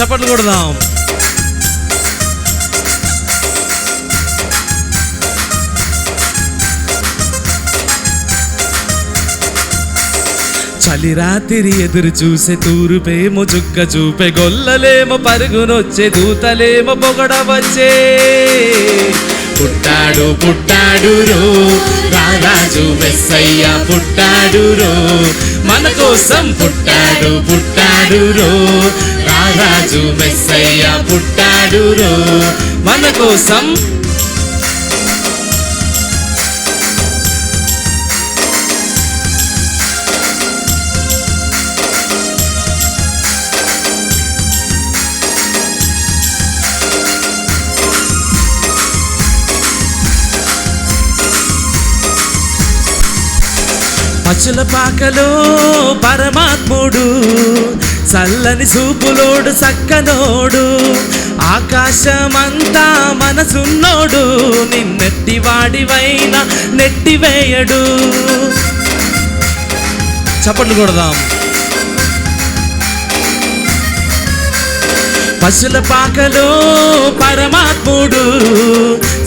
చప్పట్లు కొడదాం. చలి రాత్రి ఎదురు చూసే తూరుపేమో చుక్క చూపే గొల్లలేమో పరుగునొచ్చే దూతలేమో పొగడ వచ్చే. పుట్టాడు పుట్టాడు రో రారాజు వెస్సయ్య పుట్టాడు రో. మన కోసం పుట్టాడు పుట్టాడు రో. రాజు మెస్సయ్య పుట్టాడు మన కోసం అచుల పాకలో పరమాత్ముడు చల్లని సూపులోడు సక్కనోడు ఆకాశమంతా మనసున్నోడు. నిన్నెట్టి వాడివైన నెట్టివేయడు చప్పట్లు కొడదాం. పశుల పాకలో పరమాత్ముడు.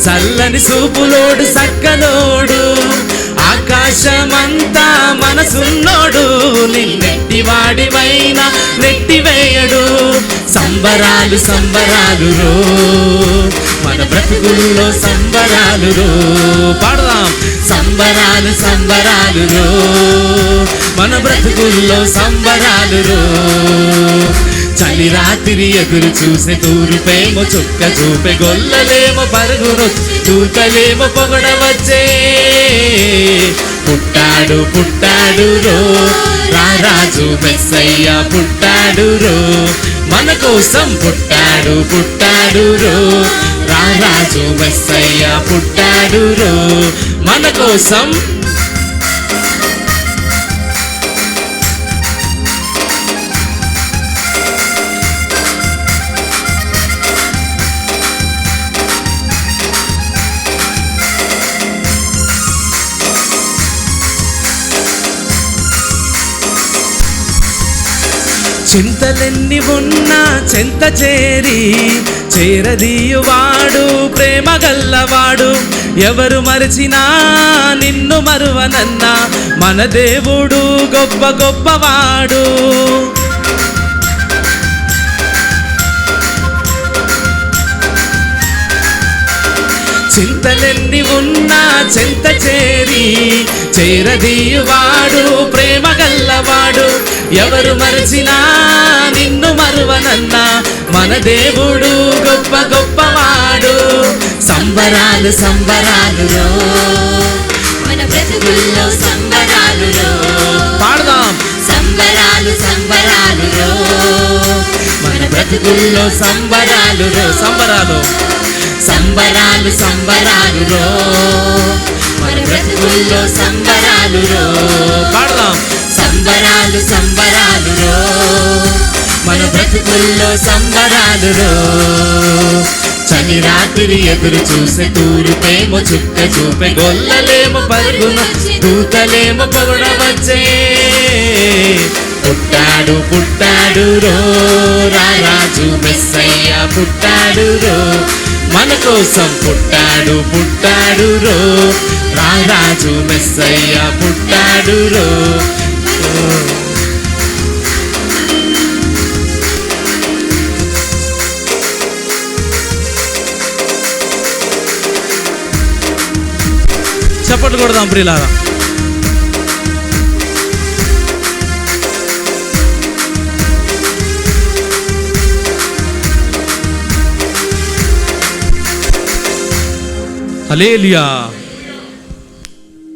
చల్లని సూపులోడు సక్కలోడు ఆకాశమంతా మనసున్నోడు నిన్నెట్టి వాడివైన నెట్టివేయడు సంబరాలు సంబరాలు రో. మన బ్రతుకుల్లో సంబరాలు రో. పాడదాం. సంబరాలు సంబరాలు రో. మన బ్రతుకుల్లో సంబరాలు రో. చలి రాత్రి ఎదురు చూసే తూరుపేమో చుక్క చూపే గొల్లలేమో పరుగును తూతలేమో పొగడ వచ్చే. పుట్టాడు పుట్టాడు రో. రారాజు మెస్సయ్య పుట్టాడు రో. మన కోసం పుట్టాడు పుట్టాడు రో. రారాజు మెస్సయ్య పుట్టాడు రో. మన కోసం చింతలెన్ని ఉన్నా చెంత చేరి చేరదీయువాడు ప్రేమ గల్లవాడు ఎవరు మరిచినా నిన్ను మరువనన్నా మన దేవుడు గొప్ప గొప్పవాడు. చింతలెన్ని ఉన్నా చెంత చేరి చేరదీయువాడు ప్రేమ గల్లవాడు ఎవరు మరచినా నిన్ను మరువనన్నా మన దేవుడు గొప్ప గొప్పవాడు సంబరాలు సంబరాలులో మన బ్రతుకుల్లో సంబరాలులో పాడదాం. సంబరాలు సంబరాలులో మన బ్రతుకుల్లో సంబరాలులో సంబరాలు. సంబరాలు సంబరాలులో మన బ్రతుకుల్లో సంబరాలులో పాడదాం. సంబరాలు సంబరాలులో మన బ్రతుకుల్లో సంబరాలులో చలి రాత్రి ఎదురు చూసే తూరుపేమో చుక్క చూపే. గొల్లలేమో పరుగున దూతలేమో పొగడ వచ్చే. పుట్టాడు పుట్టాడు రో. రాజు మెస్సయ్య పుట్టాడు రో. మన కోసం పుట్టాడు పుట్టాడు రో. రాజు మెస్సయ్య పుట్టాడు రో. చప్పట్లు కొడదాం ప్రియులారా. హలేలియా